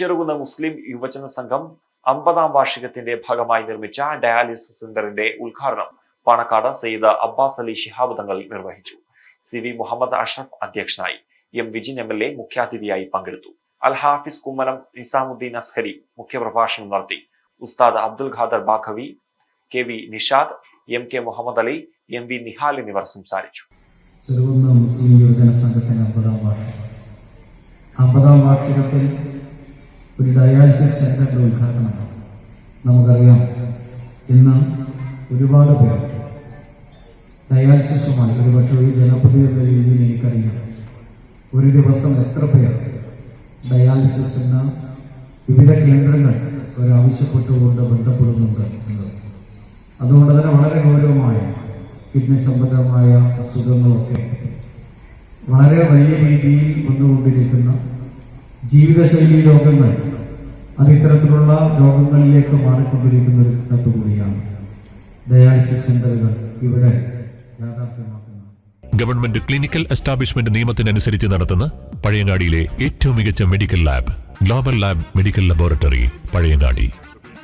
ചെറുകുന്ന മുസ്ലിം യുവജന സംഘം അമ്പതാം വാർഷികത്തിന്റെ ഭാഗമായി നിർമ്മിച്ച ഡയാലിസിസ് സെന്ററിന്റെ ഉദ്ഘാടനം പാണക്കാട് സയ്യിദ് അബ്ബാസ് അലി ശിഹാബ് തങ്ങൾ നിർവഹിച്ചു. സി വി മുഹമ്മദ് അഷ്റഫ് അധ്യക്ഷനായി M Vijin M L A മുഖ്യാതിഥിയായി പങ്കെടുത്തു. അൽ ഹാഫിസ് കുമ്മനം നിസാമുദ്ദീൻ അസ്ഹരി മുഖ്യപ്രഭാഷണം നടത്തി. Ustad Abdul Khader Baqavi K V Nishad M K Muhammad Ali M V Nihal എന്നിവർ സംസാരിച്ചു. മുസ്ലിം യുവജന അമ്പതാം വാർഷികത്തിൽ ഒരു ഡയാലിസിസ് സെന്ററിന്റെ ഉദ്ഘാടനം നമുക്കറിയാം. ഇന്ന് ഒരുപാട് പേർ ഡയാലിസിസുമായി ഒരുപക്ഷെ ഒരു ജനപ്രതി എന്ന രീതിയിൽ എനിക്കറിയാം. ഒരു ദിവസം എത്ര പേർ ഡയാലിസിസ് എന്ന വിവിധ കേന്ദ്രങ്ങൾ അവരാവശ്യപ്പെട്ടുകൊണ്ട് ബന്ധപ്പെടുന്നുണ്ട് അതുകൊണ്ട് തന്നെ വളരെ ഗൗരവമായ കിഡ്നി സംബന്ധമായ അസുഖങ്ങളൊക്കെ വളരെ വലിയ രീതിയിൽ വന്നുകൊണ്ടിരിക്കുന്ന ജീവിതശൈലി രോഗങ്ങൾ അത് ഇത്തരത്തിലുള്ള രോഗങ്ങളിലേക്ക് മാറിക്കൊണ്ടിരിക്കുന്ന ഒരു കൂടിയാണ്. ഡയാലിസിസ് സെന്ററുകൾ ഇവിടെ ഗവൺമെന്റ് ക്ലിനിക്കൽ എസ്റ്റാബ്ലിഷ്മെന്റ് നിയമത്തിനനുസരിച്ച് നടത്തുന്ന പഴയങ്ങാടിയിലെ ഏറ്റവും മികച്ച medical lab global lab medical laboratory Pazhayangadi.